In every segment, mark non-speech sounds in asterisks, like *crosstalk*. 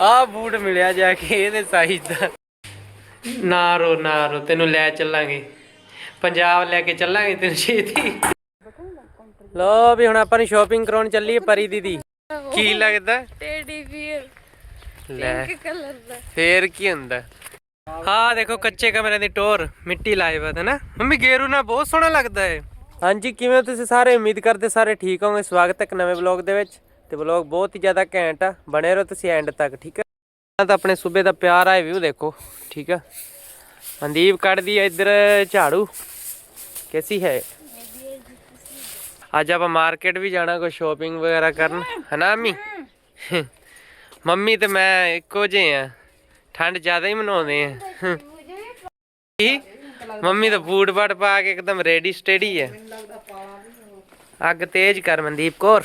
ਆ ਬੂਟ ਮਿਲਿਆ ਜਾ ਕੇ ਇਹਦੇ ਸਾਈਜ਼ ਦਾ। ਨਾ ਰੋ ਨਾ ਰੋ ਤੈਨੂੰ ਲੈ ਚੱਲਾਂਗੇ। ਪੰਜਾਬ ਲੈ ਕੇ ਚੱਲਾਂਗੇ ਤੈਨੂੰ ਛੇਤੀ। ਲੋ ਵੀ ਹੁਣ ਆਪਾਂ ਨੂੰ ਸ਼ਾਪਿੰਗ ਕਰਾਉਣ ਚੱਲੀਏ ਪਰੀ ਦੀਦੀ। ਕੀ ਲੱਗਦਾ? ਟੇਡੀ ਬੀਅਰ ਲੈ। ਪਿੰਕ ਕਲਰ ਦਾ। ਫੇਰ ਕੀ ਹੁੰਦਾ? ਹਾਂ ਦੇਖੋ ਕੱਚੇ ਕਮਰੇ ਦੀ ਟੋਰ ਮਿੱਟੀ ਲਾਏ ਬਾਤ ਹੈ ਨਾ। ਮੰਮੀ ਗੇਰੂ ਨਾਲ ਬਹੁਤ ਸੋਹਣਾ ਲੱਗਦਾ ਹੈ ਹਾਂਜੀ ਕਿਵੇਂ ਹੋ ਤੁਸੀਂ ਸਾਰੇ? ਉਮੀਦ ਕਰਦੇ ਸਾਰੇ ਠੀਕ ਹੋਵੋਗੇ। ਸਵਾਗਤ ਹੈ ਇੱਕ ਨਵੇਂ ਵਲੌਗ ਦੇ ਵਿੱਚ। ਤੇ ਵਲੌਗ ਬਹੁਤ ਹੀ ਜ਼ਿਆਦਾ ਘੈਂਟ ਆ। ਬਣੇ ਰਹੋ ਤੁਸੀਂ ਐਂਡ ਤੱਕ, ਠੀਕ ਹੈ ਤਾਂ ਆਪਣੇ ਸੂਬੇ ਦਾ ਪਿਆਰ ਹੈ ਵਿਊ ਦੇਖੋ, ਠੀਕ ਆ? ਮਨਦੀਪ ਕੱਢਦੀ ਆ ਇੱਧਰ ਝਾੜੂ। ਕੈਸੀ ਹੈ? ਅੱਜ ਆਪਾਂ ਮਾਰਕੀਟ ਵੀ ਜਾਣਾ, ਕੋਈ ਸ਼ਾਪਿੰਗ ਵਗੈਰਾ ਕਰਨ, ਹਨਾ ਮੰਮੀ? ਮੰਮੀ ਤੇ ਮੈਂ ਇੱਕੋ ਜਿਹੇ ਆ। ਠੰਡ ਜ਼ਿਆਦਾ ਹੀ ਮਨਾਉਂਦੇ ਆ। ਮੰਮੀ ਤਾਂ ਬੂਟ ਬਾਟ ਪਾ ਕੇ ਇੱਕਦਮ ਰੈਡੀ ਸਟੇਡੀ ਹੈ ਅੱਗ ਤੇਜ਼ ਕਰ ਮਨਦੀਪ ਕੌਰ।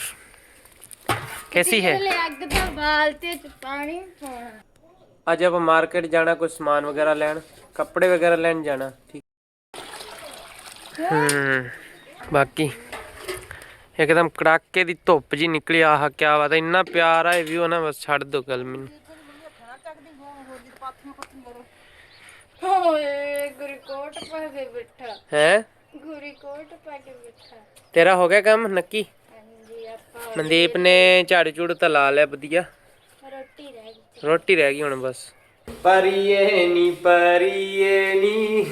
ਕੈਸੀ ਹੈ? ਪਹਿਲੇ ਅੱਗ ਦਾ ਬਾਲਟੀ ਚ ਪਾਣੀ ਪਾਉਣਾ। ਅੱਜ ਆਪਾਂ ਮਾਰਕੀਟ ਜਾਣਾ ਕੁਝ ਸਮਾਨ ਵਗੈਰਾ ਲੈਣ ਕੱਪੜੇ ਵਗੈਰਾ ਲੈਣ ਜਾਣਾ ਠੀਕ। ਹੂੰ? ਬਾਕੀ ਇੱਕਦਮ ਕੜਾਕੇ ਦੀ ਧੁੱਪ ਜੀ ਨਿਕਲੀ ਆਹ ਕੀ ਬਾਤ ਹੈ ਇੰਨਾ ਪਿਆਰ ਆ ਵੀ ਉਹ ਨਾ ਬਸ ਛੱਡ ਦੋ ਗੱਲ ਮੈਨੂੰ। ਓਏ ਗੁਰੀ ਕੋਟ ਪਾ ਕੇ ਬਿਠਾ। ਹੈ? ਗੁਰੀ ਕੋਟ ਪਾ ਕੇ ਬਿਠਾ। ਤੇਰਾ ਹੋ ਗਿਆ ਕੰਮ ਨੱਕੀ? ਆਪਾਂ ਮਨਦੀਪ ਨੇ ਝਾੜੂ ਝੂੜੂ ਤਾਂ ਲਾ ਲਿਆ ਵਧੀਆ। ਰੋਟੀ ਰਹਿ ਗਈ। ਰੋਟੀ ਰਹਿ ਗਈ ਹੁਣ ਬਸ। ਪਰੀਏ ਨੀ ਪਰੀਏ ਨੀ।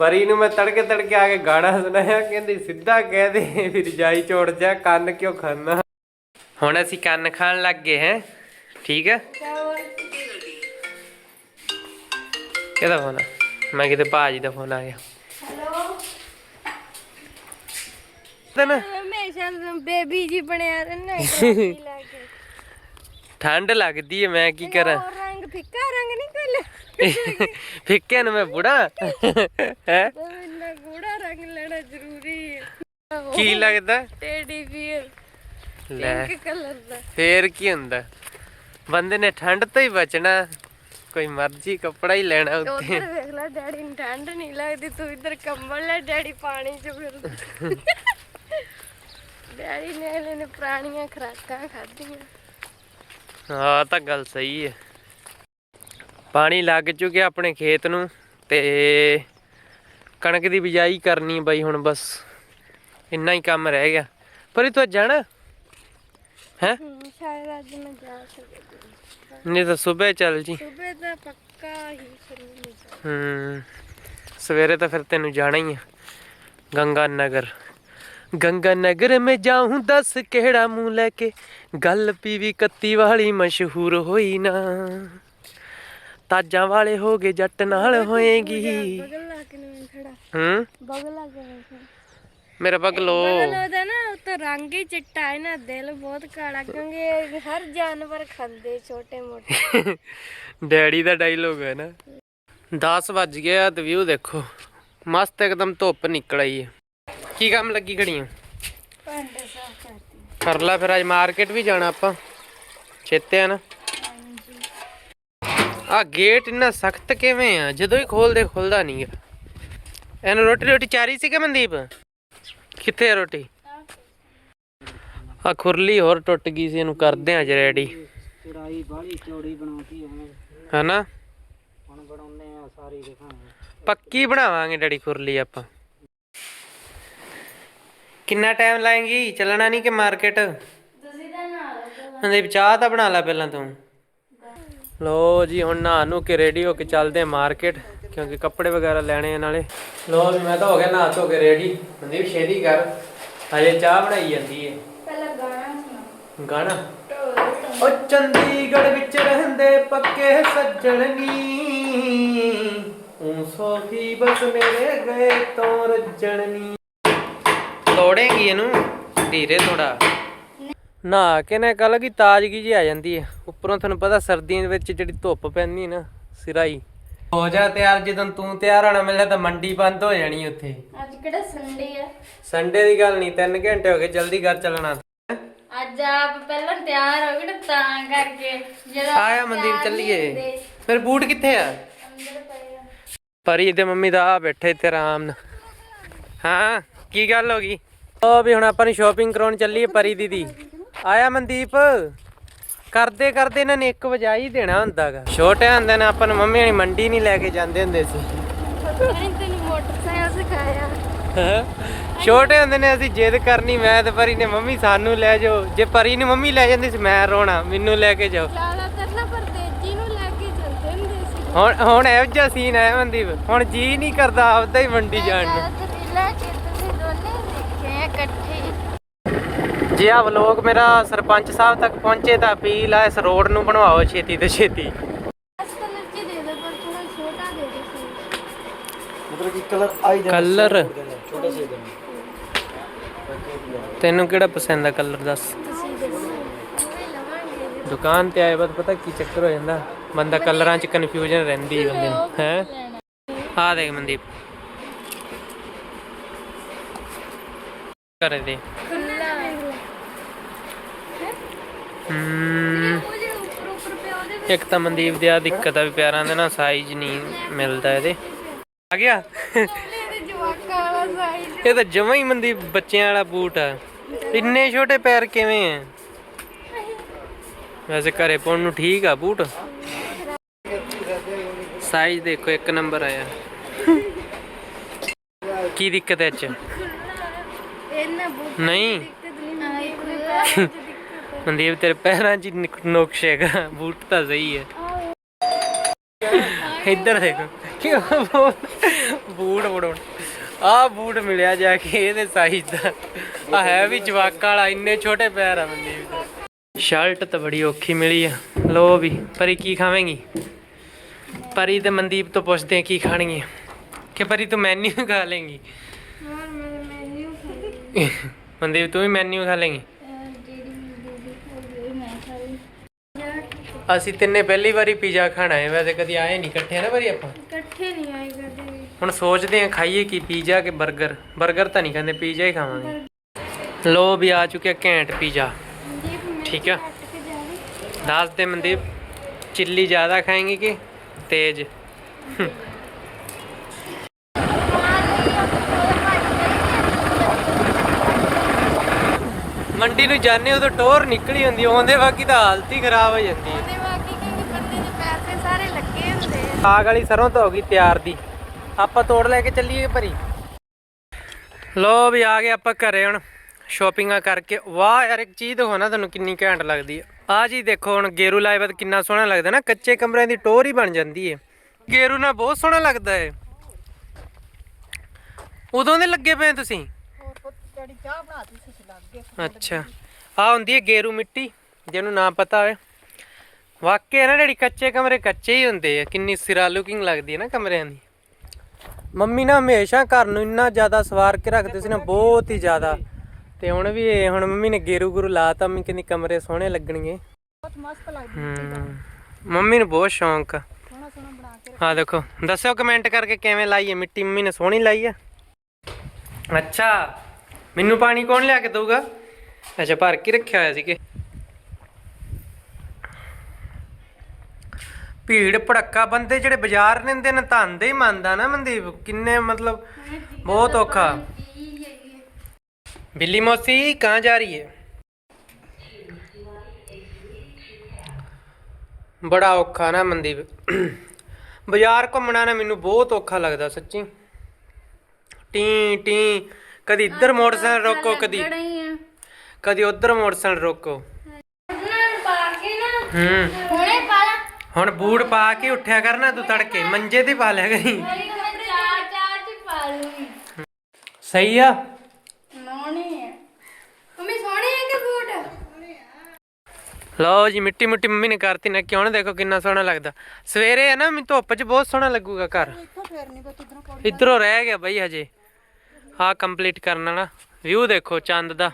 ਪਰੀ ਨੂੰ ਮੈਂ ਤੜਕੇ ਤੜਕੇ ਆ ਕੇ ਗਾਣਾ ਸੁਣਾਇਆ ਕਹਿੰਦੀ ਸਿੱਧਾ ਕਹਿ ਦੇ ਫਿਰ ਜਾਈ ਚੋੜ ਜਾ ਕੰਨ ਕਿਉਂ ਖਾਨਾ? ਹੁਣ ਅਸੀਂ ਕੰਨ ਖਾਣ ਲੱਗ ਗਏ ਹੈ ਠੀਕ ਹੈ? ਕਿਹਦਾ ਫੋਨ ਆ? ਮੈਂ ਕਿਤੇ ਭਾਜੀ ਦਾ ਫੋਨ ਆ ਗਿਆ। ਹੈਲੋ? ਤਨ ਹਮੇਸ਼ਾ ਬੇਬੀ ਜੀ ਬਣਿਆ ਰਹਿਣਾ *laughs* ਠੰਡ ਲੱਗਦੀ ਹੈ ਮੈਂ ਕੀ ਕਰਾਂ? ਰੰਗ ਫਿੱਕਾ ਰੰਗ ਨਹੀਂ ਕੋਲ *laughs* ਫਿੱਕੇ ਨੂੰ ਮੈਂ ਬੁੜਾ। *laughs* ਹੈ? ਗੂੜਾ ਰੰਗ ਲੈਣਾ ਜ਼ਰੂਰੀ ਹੈ। ਕੀ ਲੱਗਦਾ? ਟੇਡੀ ਬੀਅਰ ਲੈ। ਕਲਰ ਦਾ। ਫੇਰ ਕੀ ਹੁੰਦਾ? ਬੰਦੇ ਨੇ ਠੰਡ ਤੋਂ ਹੀ ਬਚਣਾ। ਕੋਈ ਮਰਜ਼ੀ ਕੱਪੜਾ ਹੀ ਲੈਣਾ ਉੱਤੇ ਉਧਰ ਵੇਖ ਲੈ ਡੈਡੀ ਨੂੰ ਠੰਡ ਨਹੀਂ ਲੱਗਦੀ ਤੂੰ ਇੱਧਰ ਕੰਬਲ ਲੈ ਡੈਡੀ ਪਾਣੀ 'ਚ ਫਿਰ ਡੈਡੀ ਨੇ ਹਲੇ ਨੇ ਪੁਰਾਣੀਆਂ ਖਰਾਕਾਂ ਖਾਧੀਆਂ। ਹਾਂ ਤਾਂ ਗੱਲ ਸਹੀ ਹੈ ਪਾਣੀ ਲੱਗ ਚੁੱਕਿਆ ਆਪਣੇ ਖੇਤ ਨੂੰ ਤੇ ਕਣਕ ਦੀ ਬਿਜਾਈ ਕਰਨੀ ਬਈ ਹੁਣ ਬਸ। ਇੰਨਾ ਹੀ ਕੰਮ ਰਹਿ ਗਿਆ। ਪਰ ਇਹ ਤੂੰ ਜਾਣਾ? ਹੈ? ਸ਼ਾਇਦ ਅੱਜ ਮੈਂ ਜਾ ਸਕਦੀ ਨਹੀਂ ਤਾਂ ਸਵੇਰ ਚੱਲ ਜੀ। ਸਵੇਰ ਦਾ ਪੱਕਾ ਹੀ ਸ਼ੁਰੂ ਹੂੰ ਸਵੇਰੇ ਤਾਂ ਫਿਰ ਤੈਨੂੰ ਜਾਣਾ ਹੀ ਆ। ਗੰਗਾ ਨਗਰ। ਗੰਗਾ ਨਗਰ ਮੈਂ ਜਾਉਂ ਦੱਸ ਕਿਹੜਾ ਮੂੰਹ ਲੈ ਕੇ? ਗੱਲ ਪੀਵੀ ਕੱਤੀ ਵਾਲੀ ਮਸ਼ਹੂਰ ਹੋਈ ਨਾ। ਤਾਜਾਂ ਵਾਲੇ ਹੋ ਗਏ ਜੱਟ ਨਾਲ ਹੋਏਗੀ। ਬਗਲ ਲਾ ਕੇ ਨਹੀਂ ਖੜਾ। ਹੂੰ? ਬਗਲ ਲਾ ਕੇ ਵੇਖ। ਮੇਰਾ ਬਗਲੋ ਬਗਲ ਉਹਦਾ ਨਾ ਉਹ ਤਾਂ ਰੰਗ ਹੀ ਚਿੱਟਾ ਹੈ ਨਾ ਦਿਲ ਬਹੁਤ ਕਾਲਾ ਕਿਉਂਕਿ ਹਰ ਜਾਨਵਰ ਖਾਂਦੇ ਛੋਟੇ ਮੋਟੇ। *laughs* ਡੈਡੀ ਦਾ ਡਾਇਲੋਗ ਹੈ ਨਾ। 10 ਵੱਜ ਗਿਆ ਤੇ ਵਿਊ ਦੇਖੋ। ਮਸਤ ਇੱਕਦਮ ਧੁੱਪ ਨਿਕਲ ਆਈ ਹੈ। ਕੀ ਕੰਮ ਲੱਗੀ ਖੜੀਆਂ ਭਾਂਡੇ ਸਾਫ਼ ਕਰਤੀ। ਕਰ ਲੈ ਫਿਰ ਅੱਜ ਮਾਰਕੀਟ ਵੀ ਜਾਣਾ ਆਪਾਂ। ਚੇਤੇ ਆ ਨਾ। ਆ ਗੇਟ ਇੰਨਾ ਸਖਤ ਕਿਵੇਂ ਆ? ਜਦੋਂ ਹੀ ਖੋਲਦੇ ਖੁੱਲਦਾ ਨਹੀਂ ਗਾ। ਇਹਨੂੰ ਰੋਟੀ ਰੋਟੀ ਚਾਰੀ ਸੀ ਕਿ ਮਨਦੀਪ? ਕਿੱਥੇ ਆ ਰੋਟੀ? ਆ ਖੁਰਲੀ ਹੋਰ ਟੁੱਟ ਗਈ ਸੀ ਇਹਨੂੰ ਕਰਦੇ ਆ ਅੱਜ ਰੈਡੀ। ਚੜਾਈ ਬਾਹਲੀ ਚੌੜੀ ਬਣਾਉਤੀ ਹੁਣ ਹਨਾ? ਹੁਣ ਬਣਾਉਂਦੇ ਆ ਸਾਰੀ ਦਿਖਾਵਾਂਗੇ। ਪੱਕੀ ਬਣਾਵਾਂਗੇ ਡੈਡੀ ਖੁਰਲੀ ਆਪਾਂ। ਕਿੰਨਾ ਟਾਈਮ ਲਾਏਂਗੀ? ਚੱਲਣਾ ਨਹੀਂ ਕਿ ਮਾਰਕੀਟ ਤੁਸੀਂ ਤਾਂ ਨਾਲ ਮਨਦੀਪ ਚਾਹ ਤਾਂ ਬਣਾ ਲੈ ਪਹਿਲਾਂ ਤੂੰ। ਲੋ ਜੀ ਹੁਣ ਨਹਾ ਨੂੰ ਕੇ ਰੈਡੀ ਹੋ ਕੇ ਚੱਲਦੇ ਆ ਮਾਰਕੀਟ ਕਿਉਂਕਿ ਕੱਪੜੇ ਵਗੈਰਾ ਲੈਣੇ ਆ ਨਾਲੇ। ਲੋ ਜੀ ਮੈਂ ਤਾਂ ਹੋ ਗਿਆ ਨਹਾ ਧੋ ਕੇ ਰੈਡੀ ਮਨਦੀਪ ਛੇਤੀ ਕਰ। ਹਜੇ ਚਾਹ ਬਣਾਈ ਜਾਂਦੀ ਹੈ ਪਹਿਲਾਂ ਗਾਣਾ ਸੁਣਾ। ਗਾਣਾ? ਢੋਲ ਉਹ ਚੰਡੀਗੜ੍ਹ ਵਿੱਚ ਰਹਿੰਦੇ ਪੱਕੇ ਸੱਜਣ ਨੀ। ਉਹ ਸੋਫੀ ਬਸ ਮੇਰੇ ਗਏ ਤੋਂ ਰੱਜਣ ਨੀ। ਤੋੜੇਂਗੀ ਇਹਨੂੰ ਧੀਰੇ ਥੋੜਾ ਨਾ ਕੇ ਨਾ ਕੱਲ ਕੀ ਤਾਜ਼ਗੀ ਜੀ ਆ ਜਾਂਦੀ ਹੈ ਉੱਪਰੋਂ ਤੁਹਾਨੂੰ ਪਤਾ ਸਰਦੀਆਂ ਦੇ ਵਿੱਚ ਜਿਹੜੀ ਧੁੱਪ ਪੈਂਦੀ ਹੈ ਨਾ ਸਿਰਾਈ। ਹੋ ਜਾ ਤਿਆਰ ਜਦੋਂ ਤੂੰ ਤਿਆਰ ਹੋਣਾ ਮਿਲਿਆ ਤਾਂ ਮੰਡੀ ਬੰਦ ਹੋ ਜਾਣੀ ਉੱਥੇ। ਅੱਜ ਕਿਹੜਾ ਸੰਡੇ ਆ? ਸੰਡੇ ਦੀ ਗੱਲ ਨਹੀਂ 3 ਘੰਟੇ ਹੋ ਗਏ ਜਲਦੀ ਘਰ ਚੱਲਣਾ। ਅੱਜ ਆਪ ਪਹਿਲਾਂ ਤਿਆਰ ਹੋ ਗਏ ਤਾਂ ਕਰਕੇ ਜਦੋਂ ਆਇਆ ਮੰਦਿਰ ਚੱਲੀਏ। ਫਿਰ ਬੂਟ ਕਿੱਥੇ ਆ? ਅੰਦਰ ਪਏ ਆ। ਪਰੀ ਤੇ ਮੰਮੀ ਦਾ ਆ ਬੈਠੇ ਤੇ ਆਰਾਮ ਨਾਲ। ਹਾਂ ਕੀ ਗੱਲ ਹੋ ਗਈ? ਉਹ ਵੀ ਹੁਣ ਆਪਾਂ ਨੂੰ ਸ਼ਾਪਿੰਗ ਕਰਾਉਣ ਚੱਲੀਏ ਪਰੀ ਦੀਦੀ। ਆਇਆ ਮਨਦੀਪ? ਕਰਦੇ ਕਰਦੇ ਇਹਨਾਂ ਨੇ 1 ਵਜਾ ਹੀ ਦੇਣਾ ਹੁੰਦਾਗਾ। ਛੋਟੇ ਹੁੰਦੇ ਨੇ ਆਪਾਂ ਨੂੰ ਮੰਮੀ ਹਣੀ ਮੰਡੀ ਨਹੀਂ ਲੈ ਕੇ ਜਾਂਦੇ ਹੁੰਦੇ ਸੀ। ਮੈਂ ਤੈਨੂੰ ਮੋਟਰਸਾਈਕਲ ਸਿਖਾਇਆ। ਹੈਂ? *laughs* ਛੋਟੇ ਹੁੰਦੇ ਨੇ ਅਸੀਂ ਜਿੱਦ ਕਰਨੀ ਮੈਂ ਤੇ ਪਰੀ ਨੇ ਮੰਮੀ ਸਾਨੂੰ ਲੈ ਜਾਓ। ਜੇ ਪਰੀ ਨੂੰ ਮੰਮੀ ਲੈ ਜਾਂਦੀ ਸੀ ਮੈਂ ਰੋਣਾ ਮੈਨੂੰ ਲੈ ਕੇ ਜਾਓ। ਹੁਣ ਹੁਣ ਇਹੋ ਜਿਹਾ ਸੀਨ ਆਇਆ ਮਨਦੀਪ। ਹੁਣ ਜੀ ਨਹੀਂ ਕਰਦਾ ਆਪਦਾ ਹੀ ਮੰਡੀ ਜਾਣ ਨੂੰ ਜ਼ਿਆਦਾਤਰ ਲੈ ਕੇ ਤੁਸੀਂ ਦੋਨੇ ਦੇਖੇ ਆ ਇਕੱਠੇ ਜੇ ਆ ਵਲੋਗ ਮੇਰਾ ਸਰਪੰਚ ਸਾਹਿਬ ਤੱਕ ਪਹੁੰਚੇ ਤਾਂ ਅਪੀਲ ਆ ਇਸ ਰੋਡ ਨੂੰ ਬਣਵਾਓ ਛੇਤੀ ਤੋਂ ਛੇਤੀ। ਕਲਰ ਚ ਦੇ ਦੇ ਪਰ ਥੋੜਾ ਛੋਟਾ ਦੇ ਦੇ ਸੀ ਮਤਲਬ ਕਿ ਕਲਰ ਆਈ ਦੇ ਕਲਰ ਛੋਟੇ ਸੇ ਦੇ ਤੈਨੂੰ ਕਿਹੜਾ ਪਸੰਦ ਆ ਕਲਰ ਦੱਸ? ਤੁਸੀਂ ਦੱਸੋ ਉਹ ਲਵਾਂਗੇ। ਦੁਕਾਨ ਤੇ ਆਏ ਬਾਅਦ ਪਤਾ ਕੀ ਚੱਕਰ ਹੋ ਜਾਂਦਾ? ਬੰਦਾ ਕਲਰਾਂ 'ਚ ਕਨਫਿਊਜ਼ਨ ਰਹਿੰਦੀ ਹੈ ਬੰਦੇ ਨੂੰ ਹੈ? ਆ ਦੇਖ ਮਨਦੀਪ। ਕਰ ਦੇ ਖੁੱਲਾ ਹਮ, ਉਹ ਜਿਹੜਾ ਉੱਪਰ ਉੱਪਰ ਪਿਆ ਉਹਦੇ ਵਿੱਚ ਇੱਕ ਤਾਂ ਮਨਦੀਪ ਦੀ ਆ ਦਿੱਕਤ ਆ ਵੀ ਪੈਰਾਂ ਦੇ ਨਾ ਸਾਈਜ਼ ਨਹੀਂ ਮਿਲਦਾ ਇਹਦੇ। ਆ ਗਿਆ? ਇਹ ਤਾਂ ਜਮਾ ਹੀ ਮਨਦੀਪ ਬੱਚਿਆਂ ਵਾਲਾ ਬੂਟ ਆ। ਇੰਨੇ ਛੋਟੇ ਪੈਰ ਕਿਵੇਂ ਆ? ਵੈਸੇ ਘਰੇ ਪਾਉਣ ਨੂੰ ਠੀਕ ਆ ਬੂਟ। ਸਾਈਜ਼ ਦੇਖੋ ਇੱਕ ਨੰਬਰ ਆਇਆ। ਕੀ ਦਿੱਕਤ ਹੈ ਚ? ਨਹੀਂ। *laughs* ਮਨਦੀਪ ਤੇਰੇ ਪੈਰਾਂ 'ਚ ਨੁਕਸ ਹੈਗਾ। ਬੂਟ ਤਾਂ ਸਹੀ ਹੈ। ਇੱਧਰ ਦੇਖੋ। ਕਿਉਂ ਬੂਟ ਬੜਾਉਣ ਆ ਬੂਟ ਮਿਲਿਆ ਜਾ ਕੇ ਇਹਦੇ ਸਾਈਜ਼ ਦਾ। ਆ ਹੈ ਵੀ ਜਵਾਕਾਂ ਵਾਲਾ ਇੰਨੇ ਛੋਟੇ ਪੈਰ ਆ ਮਨਦੀਪ ਦੇ। ਸ਼ਰਟ ਤਾਂ ਬੜੀ ਔਖੀ ਮਿਲੀ ਆ। ਲੋ ਵੀ ਪਰੀ ਕੀ ਖਾਵੇਂਗੀ? ਪਰੀ ਤੇ ਮਨਦੀਪ ਤੋਂ ਪੁੱਛਦੇ ਆ ਕੀ ਖਾਣੀ ਹੈ ਕਿ ਪਰੀ ਤੂੰ ਮੈਨੂ ਖਾ ਲੇਂਗੀ? ਮਨਦੀਪ ਤੂੰ ਵੀ ਮੈਨੂ ਖਾ ਲੇਂਗੀ ਜਿਹੜੀ ਦੀਦੀ ਕੋਲ ਮੈਂ ਖਾਈ ਅਸੀਂ ਤਿੰਨੇ ਪਹਿਲੀ ਵਾਰੀ ਪੀਜ਼ਾ ਖਾਣਾ ਹੈ। ਵੈਸੇ ਕਦੀ ਆਏ ਨਹੀਂ ਇਕੱਠੇ ਨਾ ਵਾਰੀ ਆਪਾਂ? ਇਕੱਠੇ ਨਹੀਂ ਆਏ ਕਦੇ ਵੀ। ਹੁਣ ਸੋਚਦੇ ਆ ਖਾਈਏ ਕੀ ਪੀਜ਼ਾ ਕਿ 버ਗਰ 버ਗਰ ਤਾਂ ਨਹੀਂ ਖਾਂਦੇ ਪੀਜ਼ਾ ਹੀ ਖਾਵਾਂਗੇ। ਲੋ ਵੀ ਆ ਚੁੱਕਿਆ ਘੈਂਟ ਪੀਜ਼ਾ। ਮੈਂ ਠੀਕ ਆ। ਕੱਟ ਕੇ ਜਾਵੇ ਦੱਸ ਦੇ ਮਨਦੀਪ ਚਿੱਲੀ ਜ਼ਿਆਦਾ ਖਾਏਂਗੇ ਕਿ ਤੇਜ਼? ਮੰਡੀ ਨੂੰ ਜਾਣੇ ਉਦੋਂ ਟੋਰ ਨਿਕਲੀ ਹੁੰਦੀ ਆਉਂਦੇ ਬਾਕੀ ਤਾਂ ਹਾਲਤ ਹੀ ਖਰਾਬ ਹੋ ਜਾਂਦੀ ਹੈ। ਉਹਦੇ ਬਾਕੀ ਕਿਉਂਕਿ ਬੰਦੇ ਦੇ ਤੇ ਸਾਰੇ ਲੱਗੇ ਹੁੰਦੇ ਆ। ਸਾਗ ਵਾਲੀ ਸਰੋਂ ਤਾਂ ਹੋ ਗਈ ਤਿਆਰ ਦੀ। ਆਪਾਂ ਤੋੜ ਲੈ ਕੇ ਚੱਲੀਏ ਭਰੀ। ਲੋ ਵੀ ਆ ਗਏ ਆਪਾਂ ਘਰੇ ਹੁਣ ਸ਼ਾਪਿੰਗਾਂ ਕਰਕੇ। ਵਾਹ ਯਾਰ ਇੱਕ ਚੀਜ਼ ਦਿਖਾਉਣਾ ਨਾ ਤੁਹਾਨੂੰ ਕਿੰਨੀ ਘੈਂਟ ਲੱਗਦੀ ਆ ਆ ਜੀ ਦੇਖੋ ਹੁਣ ਗੇਰੂ ਲਾਏ ਬਾਅਦ ਕਿੰਨਾ ਸੋਹਣਾ ਲੱਗਦਾ ਨਾ ਕੱਚੇ ਕਮਰਿਆਂ ਦੀ ਟੋਰ ਹੀ ਬਣ ਜਾਂਦੀ ਏ ਗੇਰੂ ਨਾਲ ਬਹੁਤ ਸੋਹਣਾ ਲੱਗਦਾ ਏ ਉਦੋਂ ਦੇ ਲੱਗੇ ਪਏ ਤੁਸੀਂ? ਜਿਹੜੀ ਚਾਹ ਬਣਾਤੀ ਸੀ ਲੱਗ ਗਏ ਅੱਛਾ। ਆ ਹੁੰਦੀ ਹੈ ਗੇਰੂ ਮਿੱਟੀ ਜਿਹਨੂੰ ਨਾ ਪਤਾ ਹੋਵੇ। ਵਾਕਿਆ ਨਾ ਜਿਹੜੀ ਕੱਚੇ ਕਮਰੇ ਕੱਚੇ ਹੀ ਹੁੰਦੇ ਆ। ਕਿੰਨੀ ਸਿਰਾ ਲੁਕਿੰਗ ਲੱਗਦੀ ਹੈ ਨਾ ਕਮਰਿਆਂ ਦੀ। ਮੰਮੀ ਨਾ ਹਮੇਸ਼ਾ ਘਰ ਨੂੰ ਇੰਨਾ ਜ਼ਿਆਦਾ ਸਵਾਰ ਕੇ ਰੱਖਦੇ ਸੀ ਨਾ ਬਹੁਤ ਹੀ ਜ਼ਿਆਦਾ। ਤੇ ਹੁਣ ਵੀ ਇਹ ਹੁਣ ਮੰਮੀ ਨੇ ਗੇਰੂ ਗੁਰੂ ਲਾਤਾ ਮੰਮੀ ਕਹਿੰਦੀ ਕਮਰੇ ਸੋਹਣੇ ਲੱਗਣਗੇ। ਬਹੁਤ ਮਸਤ ਲੱਗਦੀ ਹੂੰ ਮੰਮੀ ਨੂੰ ਬਹੁਤ ਸ਼ੌਂਕ ਆ। ਸੋਹਣਾ ਸੋਹਣਾ ਬਣਾ ਕੇ ਆ ਦੇਖੋ। ਦੱਸਿਓ ਕਮੈਂਟ ਕਰਕੇ ਕਿਵੇਂ ਲਾਈ ਹੈ ਮਿੱਟੀ? ਮੰਮੀ ਨੇ ਸੋਹਣੀ ਲਾਈ ਆ ਅੱਛਾ। ਮੈਨੂੰ ਪਾਣੀ ਕੌਣ ਲਿਆ ਕੇ ਦਊਗਾ? ਅੱਛਾ, ਭਰ ਕੇ ਰੱਖਿਆ ਹੋਇਆ ਸੀ ਕਿ ਭੀੜ ਭੜੱਕਾ ਬੰਦੇ ਜਿਹੜੇ ਬਾਜ਼ਾਰ ਰਹਿੰਦੇ ਨੇ ਧੰਦੇ ਹੀ ਮੰਨਦਾ ਨਾ ਮਨਦੀਪ। ਕਿੰਨੇ ਮਤਲਬ ਬਹੁਤ ਔਖਾ। ਬਿੱਲੀ ਮੋਸੀ, ਕਹਾਂ ਜਾ ਰਹੀ ਹੈ? ਬੜਾ ਔਖਾ ਨਾ ਮਨਦੀਪ। ਬਾਜ਼ਾਰ ਘੁੰਮਣਾ ਨਾ ਮੈਨੂੰ ਬਹੁਤ ਔਖਾ ਲੱਗਦਾ, ਸੱਚੀ। ਟੀ ਟੀ। ਕਦੀ ਇੱਧਰ ਮੋਟਰਸਾਈਕਲ ਰੋਕੋ ਕਦੀ ਕਦੀ ਉੱਧਰ ਮੋਟਰਸਾਈਕਲ ਰੋਕੋ। ਉਹਨਾਂ ਨੂੰ ਪਾ ਕੇ ਨਾ ਹੂੰ। ਹੁਣੇ ਪਾ ਲਾ। ਹੁਣ ਬੂਟ ਪਾ ਕੇ ਉੱਠਿਆ ਕਰਨਾ ਤੂੰ ਤੜਕੇ ਮੰਜੇ ਤੇ ਪਾ ਲਿਆ ਕਰੀ। ਮੈਂ ਚਾਰ ਚਾਰ ਚ ਪਾ ਲੂੰਗੀ। ਸਹੀ ਆ। ਸੋਹਣੀ ਹੈ ਮੰਮੀ ਸੋਹਣੀ ਹੈ ਕਿ ਬੂਟ? ਲਓ ਜੀ ਮਿੱਟੀ ਮਿੱਟੀ ਮੰਮੀ ਨੇ ਕਰਤੀ ਨਾ ਕਿਉਂ ਨਾ ਦੇਖੋ ਕਿੰਨਾ ਸੋਹਣਾ ਲੱਗਦਾ। ਸਵੇਰੇ ਹੈ ਨਾ ਮੈਨੂੰ ਧੁੱਪ 'ਚ ਬਹੁਤ ਸੋਹਣਾ ਲੱਗੂਗਾ ਘਰ। ਇੱਥੋਂ ਫੇਰ ਨਹੀਂ ਕੋਲ ਇਧਰੋਂ ਰਹਿ ਗਿਆ ਬਈ ਹਜੇ। ਆਹ ਕੰਪਲੀਟ ਕਰਨ ਵਾਲਾ। ਵਿਊ ਦੇਖੋ ਚੰਦ ਦਾ।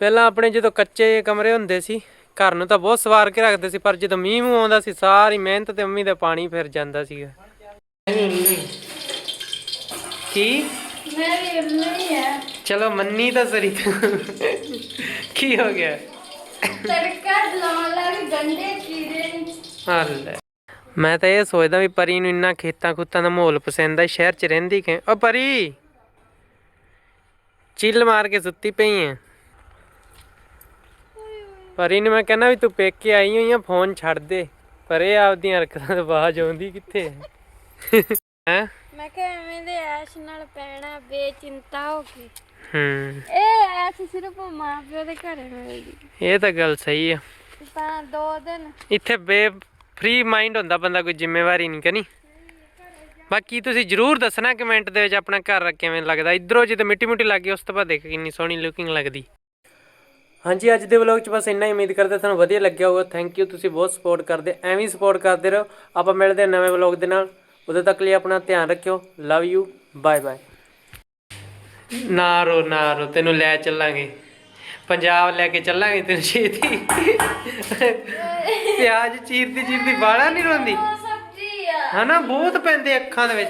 ਪਹਿਲਾਂ ਆਪਣੇ ਜਦੋਂ ਕੱਚੇ ਕਮਰੇ ਹੁੰਦੇ ਸੀ ਘਰ ਨੂੰ ਤਾਂ ਬਹੁਤ ਸਵਾਰ ਕੇ ਰੱਖਦੇ ਸੀ ਪਰ ਜਦੋਂ ਮੀਂਹ ਮੂੰਹ ਆਉਂਦਾ ਸੀ ਸਾਰੀ ਮਿਹਨਤ ਤੇ ਮੰਮੀ ਦਾ ਪਾਣੀ ਫਿਰ ਜਾਂਦਾ ਸੀਗਾ। ਕੀ? ਹੈ ਚਲੋ ਮੰਨੀ ਤਾਂ ਸਰੀ। ਕੀ ਹੋ ਗਿਆ? ਤੜਕਾ ਲਾਉਣ ਲੱਗ ਚੀਰੇ ਨਹੀਂ ਹੱਲੇ। ਮੈਂ ਤਾਂ ਇਹ ਸੋਚਦਾ ਵੀ ਪਰੀ ਨੂੰ ਇੰਨਾ ਖੇਤਾਂ ਖੁੱਤਾਂ ਦਾ ਮਾਹੌਲ ਪਸੰਦ ਆ ਸ਼ਹਿਰ 'ਚ ਰਹਿੰਦੀ ਕਿ ਓ ਪਰੀ! ਚਿੱਲ ਮਾਰ ਕੇ ਸੁੱਤੀ ਪਈ ਐ। ਪਰ ਇਹਨੂੰ ਮੈਂ ਕਹਿੰਦਾ ਵੀ ਤੂੰ ਪੇਕੇ ਆਈ ਹੋਈ ਆ ਫੋਨ ਛੱਡ ਦੇ। ਪਰ ਇਹ ਆਪਦੀਆਂ ਹਰਕਤਾਂ ਤੋਂ ਬਾਜ ਆਉਂਦੀ ਕਿੱਥੇ? ਹੈ? ਹੈ ਮੈਂ ਕਿਹਾ ਐਵੇਂ ਦੇ ਐਸ਼ ਨਾਲ ਪੈਣਾ ਬੇਚਿੰਤਾ ਹੋ ਕੇ। ਹੂੰ। ਇਹ ਐਸ਼ ਸਿਰਫ ਮਾਂ ਪਿਓ ਦੇ ਘਰੇ ਮਿਲਦੀ ਇਹ ਤਾਂ ਗੱਲ ਸਹੀ ਆ। ਤਾਂ ਦੋ ਦਿਨ। ਇੱਥੇ ਬੇ ਫ੍ਰੀ ਮਾਈਂਡ ਹੁੰਦਾ ਬੰਦਾ ਕੋਈ ਜ਼ਿੰਮੇਵਾਰੀ ਨਹੀਂ ਕਨੀ ਬਾਕੀ ਤੁਸੀਂ ਜਰੂਰ ਦੱਸਣਾ ਕਮੈਂਟ ਦੇ ਵਿੱਚ ਆਪਣਾ ਘਰ ਕਿਵੇਂ ਲੱਗਦਾ। ਇਧਰੋਂ ਜਿੱਦ ਮਿੱਟੀ ਮੁੱਟੀ ਲੱਗ ਉਸ ਤੋਂ ਬਾਅਦ ਦੇਖ ਕਿੰਨੀ ਸੋਹਣੀ ਲੁਕਿੰਗ ਲੱਗਦੀ। ਹਾਂਜੀ ਅੱਜ ਦੇ ਵਲੌਗ 'ਚ ਬਸ ਇੰਨਾ ਹੀ। ਉਮੀਦ ਕਰਦੇ ਤੁਹਾਨੂੰ ਵਧੀਆ ਲੱਗਿਆ ਹੋਊਗਾ। ਥੈਂਕ ਯੂ ਤੁਸੀਂ ਬਹੁਤ ਸਪੋਰਟ ਕਰਦੇ ਐਵੇਂ ਸਪੋਰਟ ਕਰਦੇ ਰਹੋ। ਆਪਾਂ ਮਿਲਦੇ ਹਾਂ ਨਵੇਂ ਵਲੌਗ ਦੇ ਨਾਲ। ਉਦੋਂ ਤੱਕ ਲਈ ਆਪਣਾ ਧਿਆਨ ਰੱਖਿਓ। ਲਵ ਯੂ ਬਾਏ ਬਾਏ ਨਾ ਰੋ ਨਾ ਰੋ ਤੈਨੂੰ ਲੈ ਚੱਲਾਂਗੇ। ਪੰਜਾਬ ਲੈ ਕੇ ਚੱਲਾਂਗੇ ਤੈਨੂੰ ਛੇਤੀ। ਪਿਆਜ਼ ਚੀਰਦੀ ਚੀਰਦੀ ਬਾਲਾ ਨਹੀਂ ਰੋਂਦੀ। ਸਬਜ਼ੀ ਆ। ਹਨਾ ਬਹੁਤ ਪੈਂਦੇ ਅੱਖਾਂ ਦੇ ਵਿੱਚ।